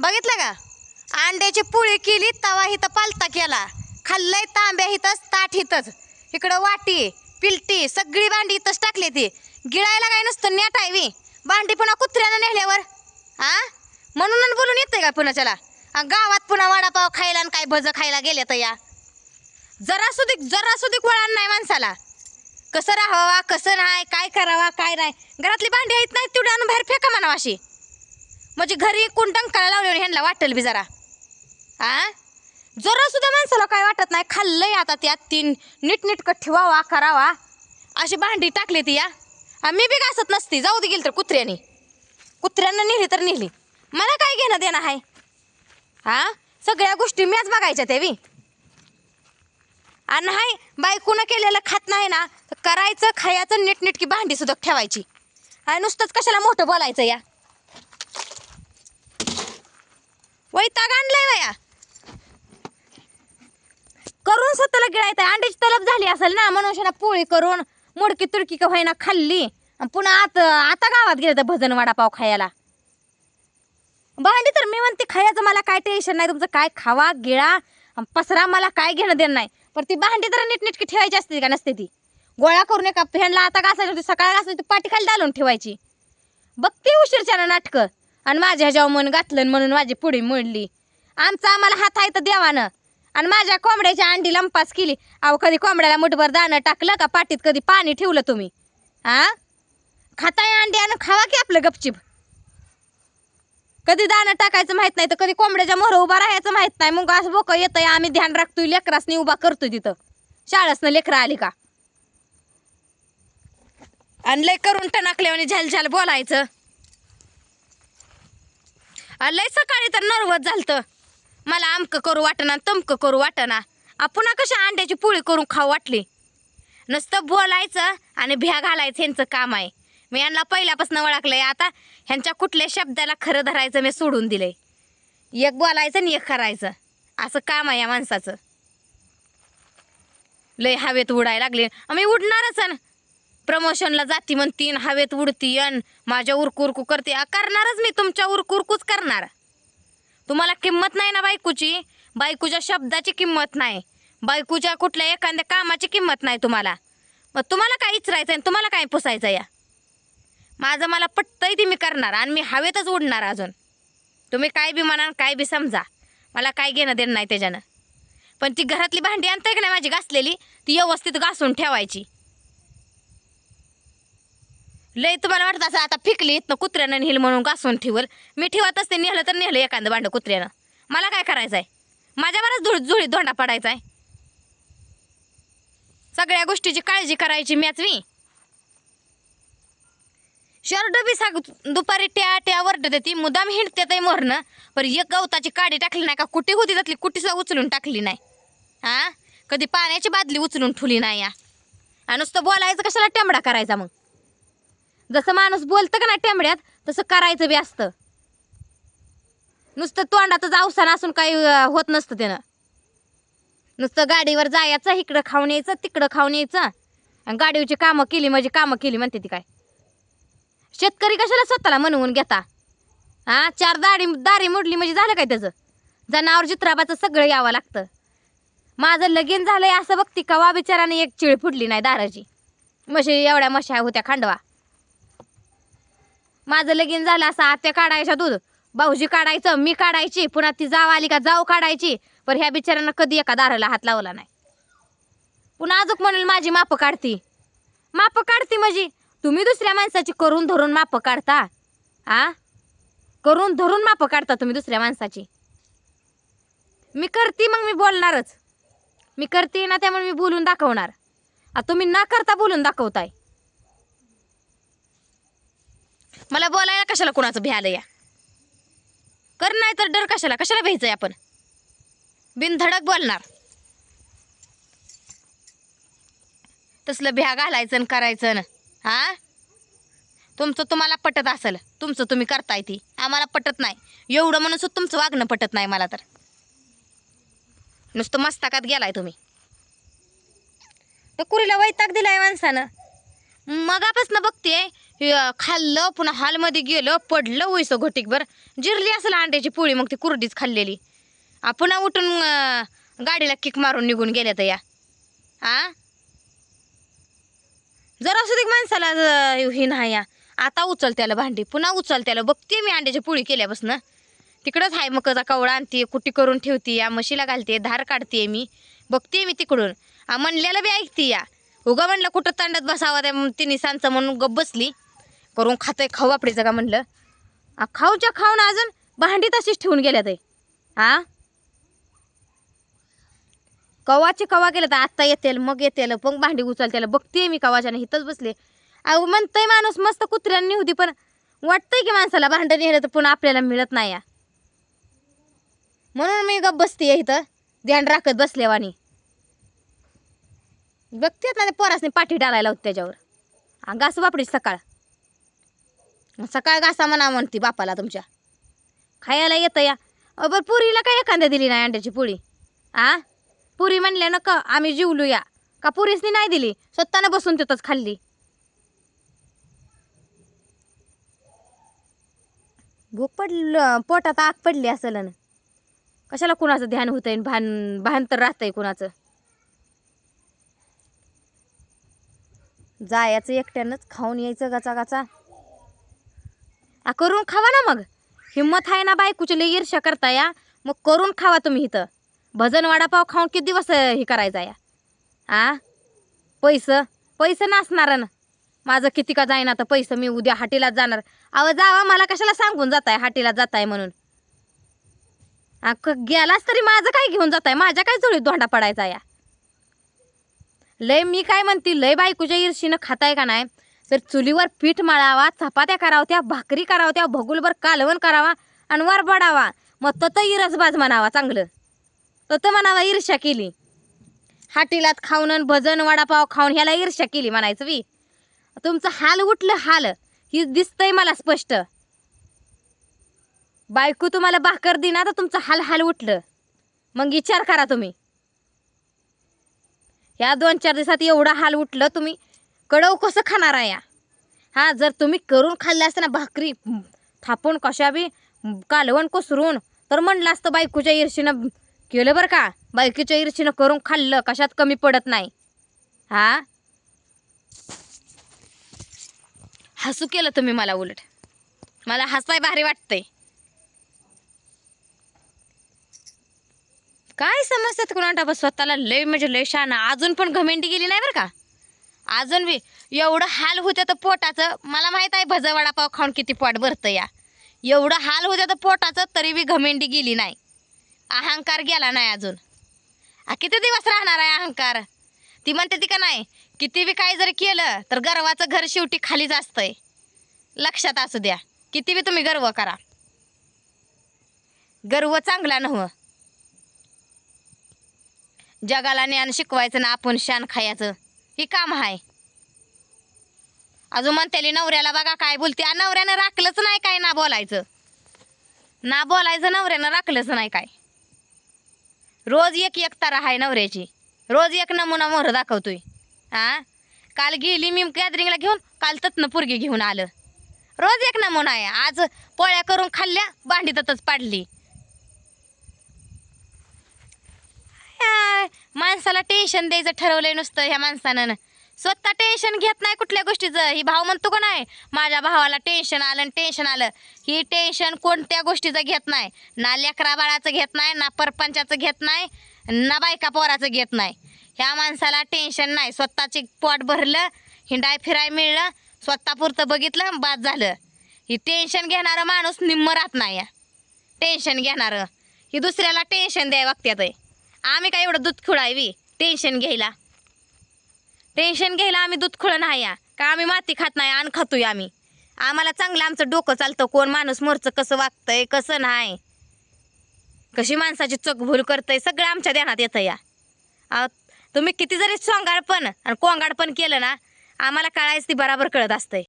बघितलं का? अंड्याची पोळी केली तवा हिथं पालता केला. खाल्लंय तांब्या हिथंच ताट हिथंच. इकडं वाटी पिलटी सगळी भांडी इथंच टाकली ती. गिळायला काय नसतं नेट आहे भांडी पुन्हा कुत्र्यानं नेल्यावर. आ? म्हणून बोलून येते का पुन्हा चला? गावात पुन्हा वडापाव खायला आणि काय भज खायला गेले तर या. जरा सुधी जरा सुधी वळण नाही माणसाला. कसं राहावा कसं नाही काय करावा काय नाही. घरातली भांडी आहेत नाही तेवढ्या आणून बाहेर फेका म्हणावं अशी. म्हणजे घरी एकूण टंकाला लावले ह्यांना वाटेल बी जरा. आ? जरा सुद्धा माणसाला काय वाटत नाही. खाल्लंय आता त्यात तीन नीटनीटकं ठेवावा करावा अशी भांडी टाकली ती या. मी बी घासत नसती. जाऊ दे गेली तर कुत्र्याने. कुत्र्यानं नेली तर नेली. मला काय घेणं देणं आहे हा सगळ्या गोष्टी मीच बघायच्या तेवी आणि नाही बायकोनं केलेलं खात नाही ना तर करायचं खायचं नीटनीटकी भांडी सुद्धा ठेवायची. आणि नुसतंच कशाला मोठं बोलायचं या? वैताग आणलाय वया. करून स्वतःला गिळायचं अंड्याची तलब झाली असेल ना मनुष्याला पोळी करून मुडकी तुडकी का व्हायना खाल्ली. आणि पुन्हा आता आता गावात गेलं तर भजन वडापाव खायला. भांडी तर मी म्हणते खायचं मला काय टेन्शन नाही तुमचं काय खावा गिळा पसरा मला काय घेणं देणं नाही. पण ती भांडी तर नीटनेटकी ठेवायची असते का नसते ती. गोळा करून एका ह्यांना आता घासायची होती सकाळ घासायची ती पाठी खाली डालून ठेवायची. बघते उशीरच्या नाटकं. आणि माझ्या ह्याच्यावर मन घातलं आणि म्हणून माझी पुढे मोडली. आमचा आम्हाला हात आहे तर देवानं. आणि माझ्या कोंबड्याची अंडी लंपास केली. अहो कधी कोंबड्याला मुठभर दाणं टाकलं का पाठीत कधी पाणी ठेवलं तुम्ही? हा खाताय अंडी आणि खावा की आपलं गपचिप? कधी दाणं टाकायचं माहीत नाही तर कधी कोंबड्याच्या मोहर उभा राहायचं माहीत नाही. मग असं बोक येतंय आम्ही ध्यान राखतोय लेकरासनी उभा करतोय तिथं. शाळासनं लेकरं आली का? आणि लय करून टणाकल्याने झाल झाल बोलायचं. लय सकाळी तर नर्वस झालतं. मला आमकं करू वाटना तमकं करू वाटना. आपण कशा अंड्याची पोळी करून खाऊ वाटली? नुसतं बोलायचं आणि भ्या घालायचं ह्यांचं काम आहे. मी यांना पहिल्यापासून ओळखलंय आता ह्यांच्या कुठल्या शब्दाला खरं धरायचं मी सोडून दिलंय. एक बोलायचं आणि एक करायचं. असं काम आहे या माणसाचं. लय हवेत उडायला लागले. मी उडणारच आहे ना. प्रमोशनला जाती म्हणतीन हवेत उडती अन माझ्या उरकुरकू उरकू करते. करणारच मी तुमच्या उरकुरकूच उरकूच करणार. तुम्हाला किंमत नाही ना बायकूची? बायकूच्या शब्दाची किंमत नाही. बायकूच्या कुठल्या एखाद्या कामाची किंमत नाही तुम्हाला. मग तुम्हाला काय इचरायचं आणि तुम्हाला काय पुसायचं या? माझं मला पटतंय ती मी करणार आणि मी हवेतच उडणार अजून. तुम्ही काय बी म्हणा काय बी समजा. मला काय घेणं देणं नाही त्याच्यानं. पण ती घरातली भांडी आणताय का नाही माझी घासलेली? ती व्यवस्थित घासून ठेवायची. लय तुम्हाला वाटत असं आता फिकली इथनं कुत्र्यानं नेलं म्हणून घासून ठेवल. मी ठेवत असते नेलं तर नेलं एखादं भांडं कुत्र्यानं. मला काय करायचं आहे माझ्यावरच धुळ जुळीत धोंडा पडायचा आहे सगळ्या गोष्टीची काळजी करायची मॅच मी. शर्ट बी साग दुपारी ट्या ट्या वरडत ती मुदाम हिंडते ते मोरणं. पण एक गवताची काडी टाकली नाही का? कुठे होती त्यातली कुठेसुद्धा उचलून टाकली नाही. हा? कधी पाण्याची बादली उचलून ठुली नाही या. नुसतं बोलायचं कशाला टेंबडा करायचा मग? जसं माणूस बोलतं का नाही टेंबड्यात तसं करायचं बी असतं. नुसतं तोंडातच अवसान असून काही होत नसतं त्यानं. नुसतं गाडीवर जायचं इकडं खाऊन यायचं तिकडं खाऊन यायचं. आणि गाडीवरची कामं केली म्हणजे कामं केली म्हणते ती काय. शेतकरी कशाला स्वतःला म्हणवून घेता? हा चार दाढी दारी मोडली म्हणजे झालं काय त्याचं? जनावर चित्राबाचं सगळं यावं लागतं. माझं लगीन झालंय असं बघती का वा बिचाराने एक चिळ फुटली नाही दाराची? म्हशी एवढ्या मशा होत्या खांडवा. माझं लगीन झालं असं आत्या काढायच्या दूध. भाऊजी काढायचं मी काढायची पुन्हा ती जाव आली का जाऊ काढायची. पण ह्या बिचाऱ्यांना कधी एका दाराला हात लावला नाही. पुन्हा अजून म्हणेल माझी माप काढती. माप काढती म्हणजे तुम्ही दुसऱ्या माणसाची करून धरून माप काढता. आ? करून धरून माप काढता तुम्ही दुसऱ्या माणसाची. मी करते मग मी बोलणारच. मी करते ना त्यामुळे मी बोलून दाखवणार. तुम्ही न करता बोलून दाखवताय. मला बोलायला कशाला कुणाचं भ्यालं या? कर नाही तर डर कशाला? कशाला भ्यायचंय आपण? बिनधडक बोलणार. तसलं भ्या घालायचं आणि करायचं न हा? तुमचं तुम्हाला पटत असेल तुमचं तुम्ही करताय ती. आम्हाला पटत नाही. एवढं म्हणून सुद्धा तुमचं वागणं पटत नाही मला तर. नुसतं मस्तकात गेलाय तुम्ही. तर कुरीला वैताग दिलाय माणसानं. मगापासनं बघते खाल्लं पुन्हा हॉलमध्ये गेलं पडलं उयसं घोटीकभर जिरली असेल अंड्याची पोळी मग ती कुरडीच खाल्लेली. पुन्हा उठून गाडीला किक मारून निघून गेल्या तर या. आ? जरा दे माणसाला ही नाही या. आता उचल त्याला भांडी. पुन्हा उचल त्याला. बघते मी अंड्याची पोळी केल्यापासून. तिकडंच आहे मकचा कवळा आणते कुटी करून ठेवते या म्हशीला घालते धार काढते मी. बघते मी तिकडून. म्हणलेलं बी ऐकते या. उगा म्हणलं कुठं तांडत बसावा त्या तिन्ही सांचं म्हणून गप बसली. करून खातंय खाऊ आपली का म्हणलं. आ, खाऊच्या खाऊन अजून भांडी तशीच ठेवून गेल्या ते हा कवाचे कवा गेलं तर आत्ता येतील मग येतील मग भांडी उचलतेला. बघते मी कवाच्याने इथंच बसले. अहो म्हणतंय माणूस मस्त कुत्र्यांनी होती पण वाटतंय की माणसाला भांडं नेलं तर पुन्हा आपल्याला मिळत नाही म्हणून मी गप बसते इथं. ध्यान राखत बसल्यावानी बघतेत ना ते पोरासने पाठी डालायला होती त्याच्यावर. घास बापडी सकाळ. सकाळ घासा म्हणा म्हणती बापाला तुमच्या. खायला येतं या. अ, बरं पुरीला काय एखाद्या दिली नाही अंड्याची पोळी आ? पुरी म्हणल्या ना का आम्ही जिवलू या. का पुरीसनी नाही दिली? स्वतःनं बसून तिथंच खाल्ली. भूक पडल पोटात आग पडली असेल ना. कशाला कुणाचं ध्यान होतंय आणि भान भान तर राहतंय कुणाचं? जायचं एकट्यानंच खाऊन यायचं गाचा गाचा. आ करून खावा ना मग. हिंमत आहे ना बाय लई ईर्ष्या करता या मग करून खावा तुम्ही इथं. भजन वडापाव खाऊन किती दिवस हे करायचं या? आ? पैसं पैसं नसणार ना. माझं किती का जाईना तर पैसं मी उद्या हाटीलाच जाणार. अहो जावा मला कशाला सांगून जाताय हाटीला जाताय म्हणून? आ, क- गेलास तरी माझं काय घेऊन जाताय? माझ्या काय जोडीत धोंडा पडायचा या? लय मी काय म्हणते लय बायकोच्या ईर्षीनं खाताय का नाही? तर चुलीवर पीठ मळावा चपात्या करावत्या भाकरी करावत्या भगुलभर कालवण करावा आणि वर बडावा. मग तत इरसबाज म्हणावा चांगलं. तत म्हणावा ईर्ष्या केली. हाटीलात खाऊन आणि भजन वडापाव खाऊन ह्याला ईर्ष्या केली म्हणायचं बी. तुमचं हाल उठलं हाल. ही दिसतंय मला स्पष्ट. बायको तुम्हाला भाकर दिना तर तुमचं हाल हाल उठलं. मग विचार करा तुम्ही. ह्या दोन चार दिवसात एवढा हाल उठलं तुम्ही कडव कसं खाणार आहे या? हां जर तुम्ही करून खाल्लं असतं ना भाकरी थापून कशा बी कालवण कोसरून तर म्हणलं असतं बायकोच्या ईर्षीनं केलं बरं का? बायकोच्या ईर्षीनं करून खाल्लं कशात कमी पडत नाही. हा? हसू केलं तुम्ही मला उलट. मला हसाय भारी वाटतंय. काय समजतात कोणाला बस स्वतःला? लय म्हणजे लय शान अजून पण घमेंडी गेली नाही बरं का? अजून बी एवढं हाल होतं तर पोटाचं. मला माहीत आहे भज वडापाव खाऊन किती पोट भरतं या. एवढं हाल होतं तर पोटाचं तरी बी घमेंडी गेली नाही. अहंकार गेला नाही अजून. किती दिवस राहणार आहे अहंकार? ती म्हणते ती का नाही? किती बी काय जरी केलं तर गर्वाचं घर शेवटी खालीच असतंय. लक्षात असू द्या. किती बी तुम्ही गर्व करा. गर्व चांगला नव्हं. जगाला ज्ञान शिकवायचं ना आपण शान खायचं. ही काम आहे अजून म्हणतेली नवऱ्याला बघा काय बोलते. आ, नवऱ्यानं राखलंच नाही काय ना बोलायचं. ना बोलायचं नवऱ्यानं राखलंच नाही काय. रोज एक एक तारा आहे नवऱ्याची. रोज एक नमुना मोहर दाखवतोय. हा काल गेली मी गॅदरिंगला घेऊन काल तत्न पुरगी घेऊन आलं. रोज एक नमुना आहे. आज पोळ्या करून खाल्ल्या भांडीतच पाडली काय, माणसाला टेन्शन द्यायचं ठरवलंय नुसतं ह्या माणसानं. न. स्वतः टेन्शन घेत नाही कुठल्या गोष्टीचं. ही भाव म्हणतो का नाही माझ्या भावाला टेन्शन आलं आणि टेन्शन आलं. ही टेन्शन कोणत्या गोष्टीचं घेत नाही. ना लेकरा बाळाचं घेत नाही ना परपंचाचं घेत नाही ना बायका पोराचं घेत नाही. ह्या माणसाला टेन्शन नाही. स्वतःची पोट भरलं हिंडाय फिराय मिळलं स्वतःपुरतं बघितलं बाद झालं. ही टेन्शन घेणारं माणूस निम्म राहत नाही. या टेन्शन घेणारं. ही दुसऱ्याला टेन्शन द्याय वागत्यात आहे. आम्ही काय एवढं दूध खुळावी टेन्शन घ्यायला. टेन्शन घ्यायला आम्ही दूध खुळं नाही या का आम्ही माती खात नाही आणि खातोय आम्ही. आम्हाला चांगलं आमचं डोकं चालतं कोण माणूस मोरचं कसं वागतंय कसं नाही. कशी माणसाची चकभूल करतंय सगळं आमच्या ध्यानात येतं या. तुम्ही किती जरी सोंगाडपण आणि कोंगाडपण केलं ना आम्हाला कळायचं ती बराबर कळत असतंय.